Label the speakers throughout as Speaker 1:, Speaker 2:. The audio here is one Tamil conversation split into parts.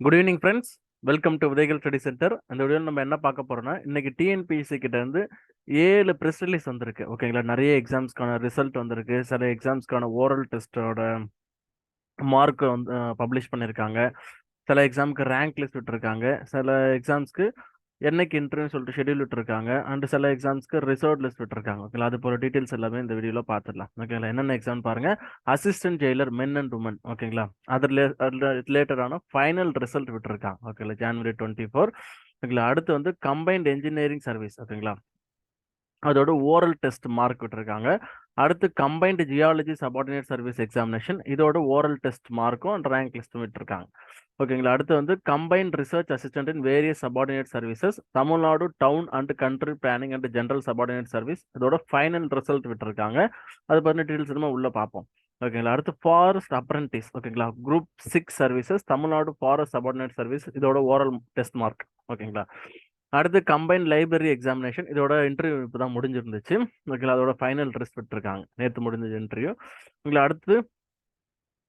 Speaker 1: Good evening friends welcome to உதயகள் study centre அந்த வீடியோவில் நம்ம என்ன பார்க்க போறோம்னா இன்னைக்கு டிஎன்பிஎஸ்சி கிட்ட இருந்து ஏழு ப்ரெஸ் ரிலீஸ் வந்திருக்கு. ஓகேங்களா நிறைய எக்ஸாம்ஸ்க்கான ரிசல்ட் வந்திருக்கு. சில எக்ஸாம்ஸ்க்கான ஓரல் டெஸ்ட்டோட மார்க் வந்து பப்ளிஷ் பண்ணியிருக்காங்க சில எக்ஸாமுக்கு ரேங்க் லிஸ்ட் விட்டுருக்காங்க. சில எக்ஸாம்ஸ்க்கு என்னைக்கு இன்டர்வியூ சொல்லிட்டு ஷெடியூல் விட்டுருக்காங்க. அண்ட் சில எக்ஸாம்ஸ்க்கு ரிசர்வ் லிஸ்ட் விட்டுருக்காங்க. ஓகேங்களா அது போல டீட்டெயில்ஸ் எல்லாமே இந்த வீடியோவில் பார்த்துடலாம் ஓகேங்களா என்னென்ன எக்ஸாம் பாருங்க. Assistant jailer men and women ஓகேங்களா அது ரிலேட்டடான ஃபைனல் ரிசல்ட் விட்டுருக்காங்க. ஓகேங்களா ஜான்வரி டுவெண்ட்டி ஃபோர் ஓகேங்களா அடுத்து வந்து கம்பைன்ட் என்ஜினியரிங் சர்வீஸ் ஓகேங்களா அதோட ஓரல் டெஸ்ட் மார்க் விட்டுருக்காங்க. அடுத்து combined geology subordinate service examination இதோட ஓரல் டெஸ்ட் மார்க்கும் அண்ட் ரேங்க் லிஸ்ட்டும் விட்டுருக்காங்க. ஓகேங்களா அடுத்து வந்து combined research assistant in various subordinate services Tamil Nadu town and country planning and general subordinate service இதோட ஃபைனல் ரிசல்ட் விட்டுருக்காங்க. அது பற்றின டீட்டெயில்ஸ் நம்ம உள்ள பார்ப்போம் ஓகேங்களா அடுத்து ஃபாரஸ்ட் அப்ரண்டிஸ் ஓகேங்களா group six services Tamil Nadu forest subordinate service இதோட ஓரல் டெஸ்ட் மார்க் ஓகேங்களா அடுத்து கம்பைன் லைப்ரரி எக்ஸாமினேஷன் இதோட இன்டர்வியூ இப்போ தான் முடிஞ்சிருந்துச்சு. ஓகேங்களா? அதோட ஃபைனல் ட்ரெஸ் விட்டுருக்காங்க. நேற்று முடிஞ்ச இன்டர்வியூ ஓகேங்களா? அடுத்து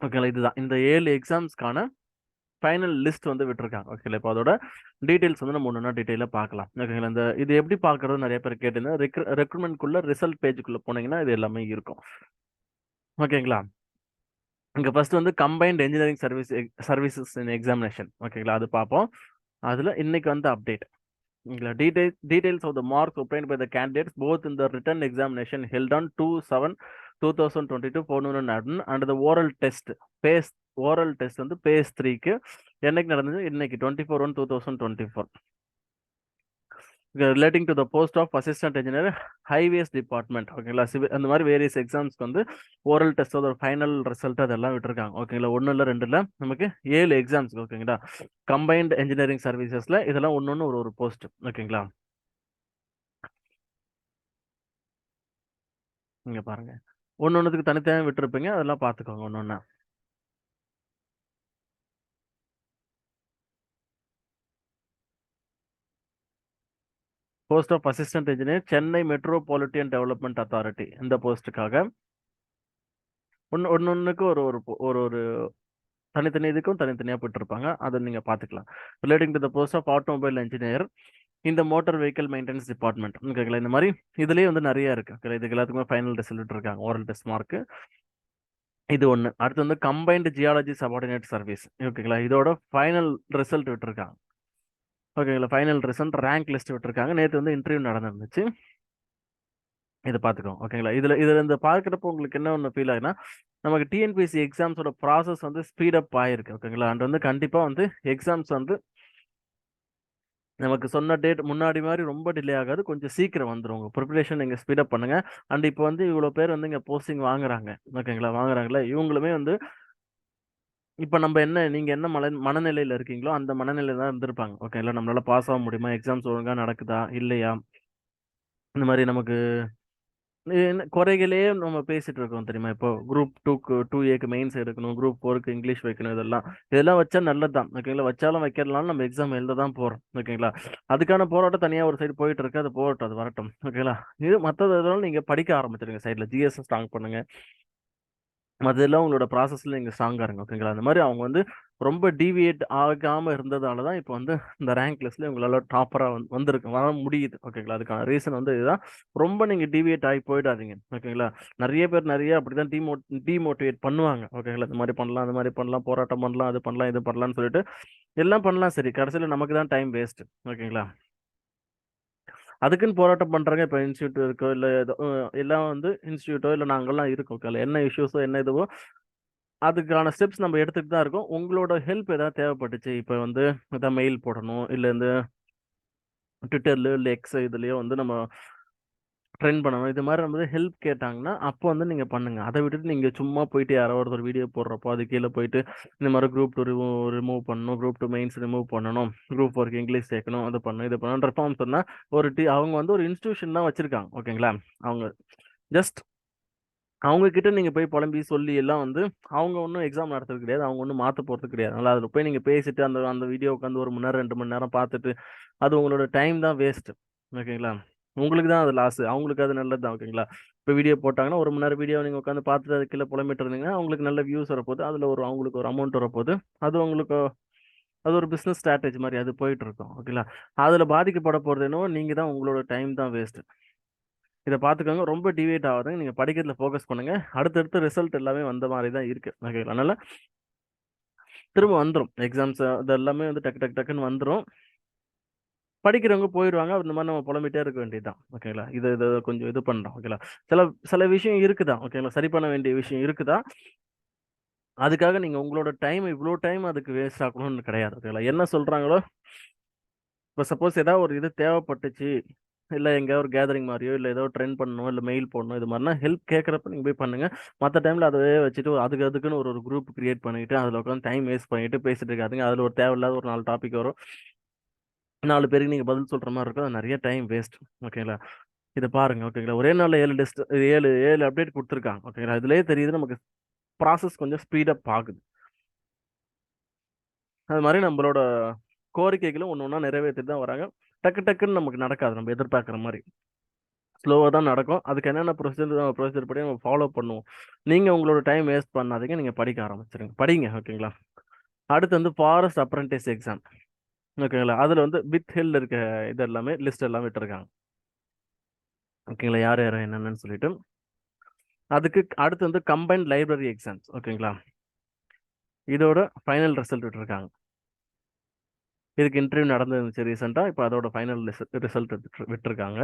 Speaker 1: ஓகேங்களா? இதுதான். இந்த ஏழு எக்ஸாம்ஸ்க்கான ஃபைனல் லிஸ்ட் வந்து விட்டுருக்காங்க. ஓகேங்களா? இப்போ அதோட டீட்டெயில்ஸ் வந்து நம்ம ஒன்று டீட்டெயிலாக பார்க்கலாம். ஓகேங்களா? இந்த இது எப்படி பார்க்குறது நிறைய பேர் கேட்டீங்கன்னா ரெக்ரு ரெக்ரூட்மெண்ட்குள்ளே ரிசல்ட் பேஜுக்குள்ளே போனீங்கன்னா இது எல்லாமே இருக்கும். ஓகேங்களா? இங்கே ஃபர்ஸ்ட் வந்து combined engineering service services in examination ஓகேங்களா? அது பார்ப்போம். அதில் இன்னைக்கு வந்து update detail, details of the marks obtained by the candidates both in the written examination held on 2 7 2022 forenoon and the oral test phase oral test வந்து phase 3 க்கு என்னைக்கு நடந்தது இன்னைக்கு 24 1 2024 relating to the post of assistant engineer highways department ஓகேங்களா சிவில் அந்த மாதிரி வேரியஸ் எக்ஸாம்ஸ்க்கு வந்து ஓரல் டெஸ்ட் அதோட ஃபைனல் ரிசல்ட் அதெல்லாம் விட்டுருக்காங்க ஓகேங்களா ஒன்றும் இல்லை ரெண்டு இல்லை நமக்கு ஏழு எக்ஸாம்ஸ் ஓகேங்களா கம்பைன்ட் இன்ஜினியரிங் சர்வீசஸில் இதெல்லாம் ஒன்று ஒன்று ஒரு ஒரு போஸ்ட் ஓகேங்களா இங்கே பாருங்க. ஒன்று ஒன்றுத்துக்கு தனித்தனியாக விட்டுருப்பீங்க அதெல்லாம் பார்த்துக்கோங்க ஒன்று ஒன்றா post of assistant engineer Chennai metropolitan development authority இந்த போஸ்ட்டுக்காக ஒன்று ஒன்று ஒன்றுக்கு ஒரு ஒரு ஒரு ஒரு தனித்தனி இதுக்கும் தனித்தனியாக போட்டிருப்பாங்க அதை நீங்கள் பார்த்துக்கலாம். Relating to the post of automobile engineer இந்த மோட்டார் வெஹிக்கல் மெயின்டெனன்ஸ் டிபார்ட்மெண்ட் ஓகேங்களா இந்த மாதிரி இதுலேயே வந்து நிறைய இருக்கு. ஓகே இதுக்கு எல்லாத்துக்குமே ஃபைனல் ரிசல்ட் இருக்காங்க. ஓரல் டெஸ்ட் மார்க்கு இது ஒன்று அடுத்து வந்து கம்பைன்டு ஜியாலஜி சபார்டினேட் சர்வீஸ் ஓகேங்களா இதோட ஃபைனல் ரிசல்ட் விட்டுருக்காங்க. ஓகேங்களா ஃபைனல் ரிசல்ட் ரேங்க் லிஸ்ட் விட்டுருக்காங்க. நேற்று வந்து இன்டர்வியூ நடந்துருந்துச்சு. இதை பார்த்துக்கோங்க ஓகேங்களா இதில் இதில் இந்த பார்க்குறப்போ உங்களுக்கு என்ன ஒன்று ஃபீல் ஆகுதுன்னா நமக்கு டிஎன்பிஎஸ்சி எக்ஸாம்ஸோட ப்ராசஸ் வந்து ஸ்பீடப் ஆகிருக்கு ஓகேங்களா அண்ட் வந்து கண்டிப்பாக வந்து எக்ஸாம்ஸ் வந்து நமக்கு சொன்ன டேட் முன்னாடி மாதிரி ரொம்ப டிலே ஆகாது. கொஞ்சம் சீக்கிரம் வந்துடும் உங்கள் ப்ரிப்பரேஷன் நீங்கள் ஸ்பீடப் பண்ணுங்க. அண்ட் இப்போ வந்து இவ்வளோ பேர் வந்து இங்கே போஸ்டிங் வாங்குறாங்க ஓகேங்களா வாங்குறாங்களே இவங்களுமே வந்து இப்போ நம்ம என்ன நீங்கள் என்ன மன மனநிலையில் இருக்கீங்களோ அந்த மனநிலையில் தான் இருந்திருப்பாங்க. ஓகேங்களா நம்மளால பாஸ் ஆக முடியுமா? எக்ஸாம்ஸ் ஒழுங்காக நடக்குதா? இல்லையா? இந்த மாதிரி நமக்கு குறைகளே நம்ம பேசிட்டு இருக்கோம் தெரியுமா? இப்போ குரூப் டூக்கு டூ ஏக்கு மெயின்ஸ் எடுக்கணும் குரூப் ஃபோருக்கு இங்கிலீஷ் வைக்கணும் இதெல்லாம். இதெல்லாம் வச்சா நல்லது தான் ஓகேங்களா வச்சாலும் வைக்கிறதுனால நம்ம எக்ஸாம் எழுத தான் போகிறோம் ஓகேங்களா அதுக்கான போராட்டம் தனியாக ஒரு சைடு போயிட்டு இருக்கு. அது போகட்டும் அது வரட்டும். ஓகேங்களா இது மற்றது இதெல்லாம் நீங்கள் படிக்க ஆரம்பிச்சிருங்க சைடில் ஜிஎஸ்எஸ் ஸ்ட்ராங் பண்ணுங்க. மற்றதெல்லாம் உங்களோட ப்ராசஸில் நீங்கள் ஸ்ட்ராங்காக இருங்க ஓகேங்களா அந்த மாதிரி அவங்க வந்து ரொம்ப டிவியேட் ஆகாமல் இருந்ததால தான் இப்போ வந்து இந்த ரேங்க் லிஸ்ட்டில் உங்களால் டாப்பராக வந்து வந்திருக்கு வர முடியுது ஓகேங்களா அதுக்கான ரீசன் வந்து இதுதான். ரொம்ப நீங்கள் டிவியேட் ஆகி போயிடாதீங்க ஓகேங்களா நிறைய பேர் நிறைய அப்படி தான் டிமோ டிமோட்டிவேட் பண்ணுவாங்க ஓகேங்களா இந்த மாதிரி பண்ணலாம் அந்த மாதிரி பண்ணலாம் போராட்டம் பண்ணலாம் அது பண்ணலாம் இது பண்ணலாம்னு சொல்லிட்டு எல்லாம் பண்ணலாம் சரி கடைசியில் நமக்கு தான் டைம் வேஸ்ட் ஓகேங்களா அதுக்குன்னு போராட்டம் பண்ணுறாங்க இப்போ இன்ஸ்டியூட் இருக்கோ இல்லை எல்லாம் வந்து இன்ஸ்டியூட்டோ இல்லை நாங்கள்லாம் இருக்கோம். கல என்ன இஷ்யூஸோ என்ன இதுவோ அதுக்கான ஸ்டெப்ஸ் நம்ம எடுத்துகிட்டு தான் இருக்கோம். உங்களோட ஹெல்ப் ஏதாவது தேவைப்பட்டுச்சு? இப்போ வந்து எதாவது மெயில் போடணும் இல்லை இந்த ட்விட்டர்லையோ இல்லை எக்ஸ் இதுலேயோ வந்து நம்ம ட்ரெண்ட் பண்ணணும். இது மாதிரி நம்ம ஹெல்ப் கேட்டாங்கன்னா அப்போ வந்து நீங்கள் பண்ணுங்கள் அதை விட்டுட்டு நீங்கள் சும்மா போயிட்டு யாரோ ஒருத்தர் வீடியோ போடுறப்போ அது கீழே போயிட்டு இந்த மாதிரி குரூப் டூ ரிமூவ் ரிமூவ் பண்ணணும். குரூப் டூ மெயின்ஸ் ரிமூவ் பண்ணணும். குரூப் ஒர்க் இங்கிலீஷ் சேர்க்கணும். அது பண்ணணும் இது பண்ணணும் ரெஃபார்ம் சொன்னால் ஒரு டி அவங்க வந்து ஒரு இன்ஸ்டியூஷன் தான் வச்சுருக்காங்க. ஓகேங்களா அவங்க ஜஸ்ட் அவங்க கிட்ட நீங்க போய் புலம்பி சொல்லி எல்லாம் வந்து அவங்க ஒன்றும் எக்ஸாம் நடத்துறது கிடையாது. அவங்க ஒன்றும் மாற்ற போகிறது கிடையாது. அதனால அதில் போய் நீங்கள் பேசிட்டு அந்த அந்த வீடியோ உட்காந்து ஒரு மணி நேரம் ரெண்டு மணி நேரம் பார்த்துட்டு அது உங்களோட டைம் தான் வேஸ்ட் ஓகேங்களா உங்களுக்கு தான் அது லாஸ் அவங்களுக்கு அது நல்லது தான் ஓகேங்களா இப்போ வீடியோ போட்டாங்கன்னா ஒரு மணி நேரம் வீடியோ நீங்கள் உட்காந்து பார்த்துட்டு அது கீழே புலம்பிட்டு இருந்தீங்கன்னா அவங்களுக்கு நல்ல வியூஸ் வரப்போகுது அதில் ஒரு அவங்களுக்கு ஒரு அமௌண்ட் வரப்போகுது அது உங்களுக்கு அது ஒரு பிஸ்னஸ் ஸ்ட்ராட்டஜி மாதிரி அது போயிட்டு இருக்கும் ஓகேங்களா அதில் பாதிக்கப்பட போகிறது என்னவோ நீங்கள் தான் உங்களோட டைம் தான் வேஸ்ட்டு இதை பார்த்துக்கோங்க. ரொம்ப டிவேட் ஆகாதுங்க. நீங்கள் படிக்கிறதுல ஃபோக்கஸ் பண்ணுங்கள் அடுத்தடுத்த ரிசல்ட் எல்லாமே வந்த மாதிரி தான் இருக்குது ஓகேங்களா அதனால் திரும்ப வந்துடும் எக்ஸாம்ஸ் அது எல்லாமே வந்து டக்கு டக்கு டக்குன்னு வந்துடும் படிக்கிறவங்க போயிடுவாங்க இந்த மாதிரி நம்ம புலம்பிட்டே இருக்க வேண்டியதுதான். ஓகேங்களா இது இது கொஞ்சம் இது பண்ணுறோம் ஓகேங்களா சில சில விஷயம் இருக்குதா ஓகேங்களா சரி பண்ண வேண்டிய விஷயம் இருக்குதா? அதுக்காக நீங்கள் உங்களோட டைம் இவ்வளோ டைம் அதுக்கு வேஸ்ட் ஆகணும்னு கிடையாது. ஓகேங்களா என்ன சொல்கிறாங்களோ இப்போ சப்போஸ் ஏதாவது ஒரு இது தேவைப்பட்டுச்சு. இல்லை எங்கேயா ஒரு கேதரிங் மாதிரியோ இல்லை ஏதோ ட்ரெண்ட் பண்ணணும் இல்லை மெயில் போடணும் இது மாதிரினா ஹெல்ப் கேட்குறப்ப நீங்கள் போய் பண்ணுங்கள் மற்ற டைமில் அதை வச்சுட்டு அதுக்கு அதுக்குன்னு ஒரு ஒரு குரூப் கிரியேட் பண்ணிட்டு அதில் உட்காந்து டைம் வேஸ்ட் பண்ணிட்டு பேசிட்டு இருக்காதுங்க. அதில் ஒரு தேவையில்லாத ஒரு நாலு டாபிக் வரும். நாலு பேருக்கு நீங்கள் பதில் சொல்கிற மாதிரி இருக்கும். அது நிறைய டைம் வேஸ்ட் ஓகேங்களா இதை பாருங்கள் ஓகேங்களா ஒரே நாளில் ஏழு டெஸ்ட் ஏழு ஏழு அப்டேட் கொடுத்துருக்காங்க. ஓகேங்களா இதுலேயே தெரியுது நமக்கு ப்ராசஸ் கொஞ்சம் ஸ்பீடப் ஆகுது. அது மாதிரி நம்மளோட கோரிக்கைகளும் ஒன்று ஒன்றா நிறைவேற்றிட்டு தான் வராங்க. டக்கு டக்குன்னு நமக்கு நடக்காது. நம்ம எதிர்பார்க்குற மாதிரி. ஸ்லோவாக தான் நடக்கும். அதுக்கு என்னென்ன ப்ரொசீஜர் ப்ரொசீஜர் படி நம்ம ஃபாலோ பண்ணுவோம். நீங்கள் உங்களோட டைம் வேஸ்ட் பண்ணாதீங்க. நீங்கள் படிக்க ஆரம்பிச்சிருங்க. படிங்க. ஓகேங்களா அடுத்து வந்து ஃபாரஸ்ட் அப்ரண்டிஸ் எக்ஸாம் ஓகேங்களா? அதில் வந்து வித் ஹில் இருக்க இது எல்லாமே லிஸ்ட் எல்லாம் விட்டுருக்காங்க. ஓகேங்களா? யார் யார் என்னென்னு சொல்லிட்டு. அதுக்கு அடுத்து வந்து கம்பைன்ட் லைப்ரரி எக்ஸாம்ஸ் ஓகேங்களா? இதோட ஃபைனல் ரிசல்ட் விட்டுருக்காங்க. இதுக்கு இன்டர்வியூ நடந்துருந்துச்சு ரீசெண்டாக இப்போ அதோட ஃபைனல் ரிசல்ட் விட்டுருக்காங்க.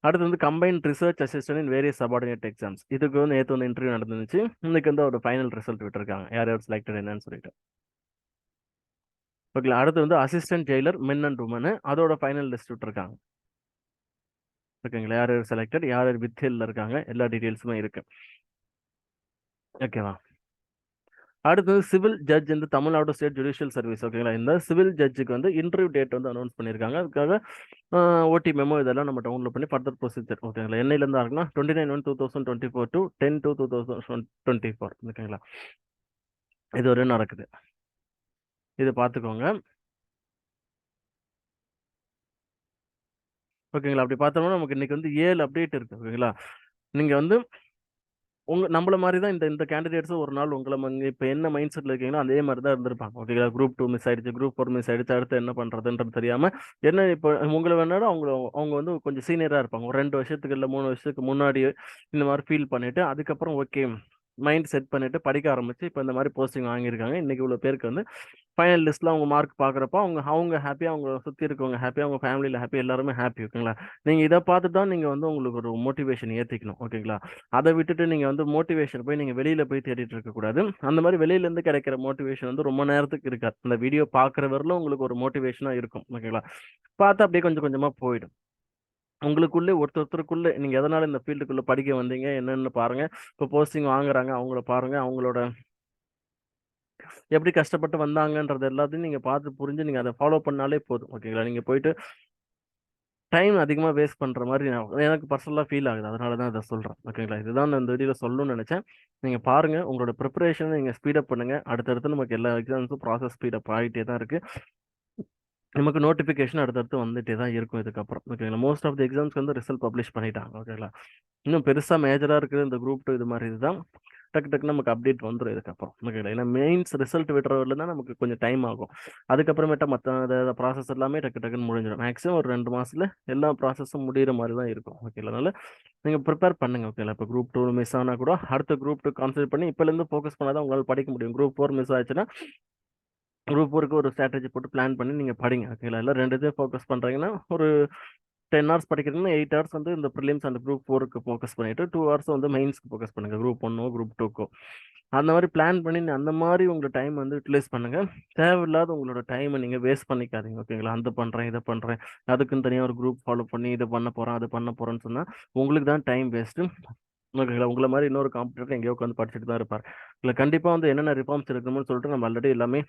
Speaker 1: அடுத்து வந்து combine research assistant in various subordinate exams இதுக்கு வந்து நேற்று வந்து இன்டர்வியூ நடந்துருந்துச்சு. இன்னைக்கு வந்து ஒரு ஃபைனல் ரிசல்ட் விட்டுருக்காங்க. யார் யார் செலக்டட் என்னன்னு சொல்லிட்டு. ஓகேங்களா? அடுத்து வந்து assistant jailer men and women அதோட ஃபைனல் லிஸ்ட் விட்டுருக்காங்க. ஓகேங்களா? யார் யார் செலக்டட் யார் யார் வித் இருக்காங்க? எல்லா டீட்டெயில்ஸுமே இருக்கு. ஓகேவா? அடுத்தது சிவில் ஜட்ஜ் இந்த தமிழ்நாடு ஸ்டேட் ஜுடிஷியல் சர்வீஸ் ஓகேங்களா? இந்த சிவில் ஜட்ஜுக்கு வந்து இன்டர்வியூ டேட் வந்து அனௌன்ஸ் பண்ணியிருக்காங்க. அதுக்காக ஓடி மெமோ இதெல்லாம் நம்ம டவுன்லோட் பண்ணி ஃபர்தர் ப்ரொசீஜர் ஓகேங்களா? என்னையிலேருந்து இருக்குன்னா twenty nine one two thousand twenty four to ten two two thousand twenty four ஓகேங்களா? இது வரையும் நடக்குது. இது பார்த்துக்கோங்க. ஓகேங்களா? அப்படி பார்த்தோம்னா நமக்கு இன்னைக்கு வந்து ஏழு அப்டேட் இருக்கு ஓகேங்களா? நீங்க வந்து உங்க நம்மள மாதிரி தான் இந்த இந்த கேண்டிடேட்ஸும் ஒரு நாள் உங்களை இப்போ என்ன மைண்ட் செட்டில் இருக்கீங்களோ அதே மாதிரி தான் இருந்திருப்பாங்க. ஓகேங்களா? குரூப் டூ மிஸ் ஆயிடுச்சு குரூப் ஃபோர் மிஸ் ஆயிடுச்சு அடுத்து என்ன பண்ணுறதுன்றது தெரியாமல் என்ன இப்போ உங்களை வேணாலும் அவங்க அவங்க வந்து கொஞ்சம் சீனியராக இருப்பாங்க. ஒரு ரெண்டு வருஷத்துக்கு இல்லை மூணு வருஷத்துக்கு முன்னாடி இந்த மாதிரி ஃபீல் பண்ணிட்டு அதுக்கப்புறம் ஓகே மைண்ட் செட் பண்ணிட்டு படிக்க ஆரம்பிச்சு இப்போ இந்த மாதிரி போஸ்டிங் வாங்கியிருக்காங்க. இன்னைக்கு இவ்வளோ பேருக்கு வந்து ஃபைனல் லிஸ்ட்டில் அவங்க மார்க் பார்க்குறப்ப அவங்க அவங்க ஹாப்பியாக அவங்க சுற்றி இருக்கவங்க ஹாப்பியாக அவங்க ஃபேமிலியில் ஹாப்பி எல்லாருமே ஹாப்பி ஓகேங்களா? நீங்கள் இதை பார்த்து தான் நீங்கள் வந்து உங்களுக்கு ஒரு மோட்டிவேஷன் ஏற்றிக்கணும் ஓகேங்களா? அதை விட்டுட்டு நீங்கள் வந்து மோட்டிவேஷன் போய் நீங்கள் வெளியில் போய் தேடிட்டு இருக்கக்கூடாது அந்த மாதிரி வெளியிலேருந்து கிடைக்கிற மோட்டிவேஷன் வந்து ரொம்ப நேரத்துக்கு இருக்காது. அந்த வீடியோ பார்க்குற வரலும் உங்களுக்கு ஒரு மோட்டிவேஷனாக இருக்கும் ஓகேங்களா? பார்த்து அப்படியே கொஞ்சம் கொஞ்சமாக போயிடும். உங்களுக்குள்ளே ஒருத்தர் ஒருத்தருக்குள்ளே நீங்கள் எதனால் இந்த ஃபீல்டுக்குள்ளே படிக்க வந்தீங்க? என்னென்னு பாருங்கள் இப்போ போஸ்டிங் வாங்குறாங்க அவங்கள பாருங்கள் அவங்களோட எப்படி கஷ்டப்பட்டு வந்தாங்கன்றது எல்லாத்தையும் நீங்கள் பார்த்து புரிஞ்சு நீங்கள் அதை ஃபாலோ பண்ணாலே போதும். ஓகேங்களா நீங்கள் போயிட்டு டைம் அதிகமாக வேஸ்ட் பண்ணுற மாதிரி எனக்கு பர்சனலாக ஃபீல் ஆகுது. அதனால தான் இதை சொல்கிறேன் ஓகேங்களா இதுதான் நான் இந்த வீடியோவில் சொல்லணும்னு நினச்சேன். நீங்கள் பாருங்கள் உங்களோட ப்ரிப்பரேஷனை நீங்கள் ஸ்பீடப் பண்ணுங்கள் அடுத்தடுத்து நமக்கு எல்லா எக்ஸாம்ஸும் ப்ராசஸ் ஸ்பீடப் ஆகிட்டே தான் இருக்குது நமக்கு நோட்டிஃபிகேஷன் அடுத்தடுத்து வந்துட்டே தான் இருக்கும் இதுக்கப்புறம். ஓகேங்களா மோஸ்ட் ஆஃப் த எக்ஸாம்ஸ்க்கு வந்து ரிசல்ட் பப்ளிஷ் பண்ணிட்டாங்க. ஓகேங்களா இன்னும் பெருசாக மேஜராக இருக்குது இந்த குரூப் டூ இது மாதிரி இதுதான் டக்கு டக்கு நமக்கு அப்டேட் வந்துடும் இதுக்கப்புறம். ஓகேங்களா ஏன்னா மெயின்ஸ் ரிசல்ட் விடுறவரில் தான் நமக்கு கொஞ்சம் டைம் ஆகும். அதுக்கப்புறமேட்டா மற்ற ப்ராசஸ் எல்லாமே டக்கு டக்குன்னு முடிஞ்சிடும். மேக்ஸிமம் ஒரு ரெண்டு மாதத்தில் எல்லா ப்ராசஸும் முடிகிற மாதிரி தான் இருக்கும். ஓகேங்களா அதனால் நீங்கள் ப்ரிப்பேர் பண்ணுங்கள் ஓகேங்களா இப்போ குரூப் டூ மிஸ் ஆனால் கூட அடுத்த குரூப் டூ கான்சன்ட்ரேட் பண்ணி இப்போலேருந்து ஃபோக்கஸ் பண்ணால் தான் உங்களால் படிக்க முடியும். குரூப் ஃபோர் மிஸ் ஆச்சுன்னா குரூப் ஒர்க்கு ஒரு ஸ்ட்ராட்டஜி போட்டு பிளான் பண்ணி நீங்கள் படிங்க ஓகேங்களா இல்லை ரெண்டு இதையும் ஃபோக்கஸ் பண்ணுறீங்கன்னா ஒரு டென் ஹவர்ஸ் படிக்கிறீங்கன்னா எயிட் ஹவர்ஸ் வந்து இந்த ப்ரிலிம்ஸ் அந்த குரூப் ஃபோருக்கு ஃபோக்கஸ் பண்ணிவிட்டு டூ ஹவர்ஸ் வந்து மெயின்ஸ்க்கு ஃபோக்கஸ் பண்ணுங்கள் குரூப் ஒன்னோ குரூப் டூக்கோ அந்த மாதிரி பிளான் பண்ணி அந்த மாதிரி உங்களோட டைம் வந்து யூட்டிலைஸ் பண்ணுங்கள் தேவையில்லாத உங்களோட டைமை நீங்கள் வேஸ்ட் பண்ணிக்காதீங்க ஓகேங்களா அந்த பண்ணுறேன் இதை பண்ணுறேன் அதுக்குன்னு தனியாக ஒரு குரூப் ஃபாலோ பண்ணி இதை பண்ண போகிறேன் அது பண்ண போகிறேன்னு சொன்னால் உங்களுக்கு தான் டைம் வேஸ்ட்டு ஓகேங்களா உங்களை மாதிரி இன்னொரு காம்படிட்டர் எங்கேயோ உட்காந்து படிச்சுட்டு தான் இருப்பார். இல்லை கண்டிப்பாக வந்து என்னென்ன ரிஃபார்ம்ஸ் இருக்கணும்னு சொல்லிட்டு நம்ம ஆல்ரெடி எல்லாமே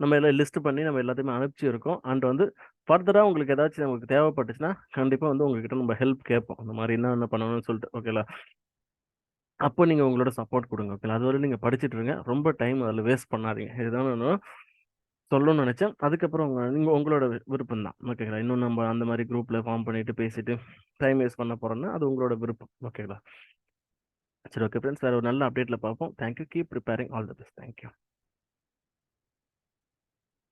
Speaker 1: நம்ம எல்லாம் லிஸ்ட் பண்ணி நம்ம எல்லாத்தையுமே அனுப்பிச்சி இருக்கோம் அண்ட் வந்து ஃபர்தராக உங்களுக்கு ஏதாச்சும் நமக்கு தேவைப்பட்டுச்சுன்னா கண்டிப்பாக வந்து உங்ககிட்ட நம்ம ஹெல்ப் கேட்போம். அந்த மாதிரி என்ன என்ன பண்ணணும்னு சொல்லிட்டு ஓகேங்களா அப்போ நீங்கள் உங்களோட சப்போர்ட் கொடுங்க ஓகேங்களா அதுவரை நீங்கள் படிச்சுட்டு இருங்க. ரொம்ப டைம் அதில் வேஸ்ட் பண்ணாதீங்க. இதுதான் நான் சொல்லணும்னு நினச்சேன். அதுக்கப்புறம் நீங்கள் உங்களோட விருப்பம் தான் ஓகேங்களா இன்னும் நம்ம அந்த மாதிரி குரூப்பில் ஃபார்ம் பண்ணிட்டு பேசிட்டு டைம் வேஸ்ட் பண்ண போகிறோன்னா அது உங்களோட விருப்பம். ஓகேங்களா சரி ஓகே ஃப்ரெண்ட்ஸ் வேறு ஒரு நல்ல அப்டேட்டில் பார்ப்போம். Thank you keep preparing all the best thank you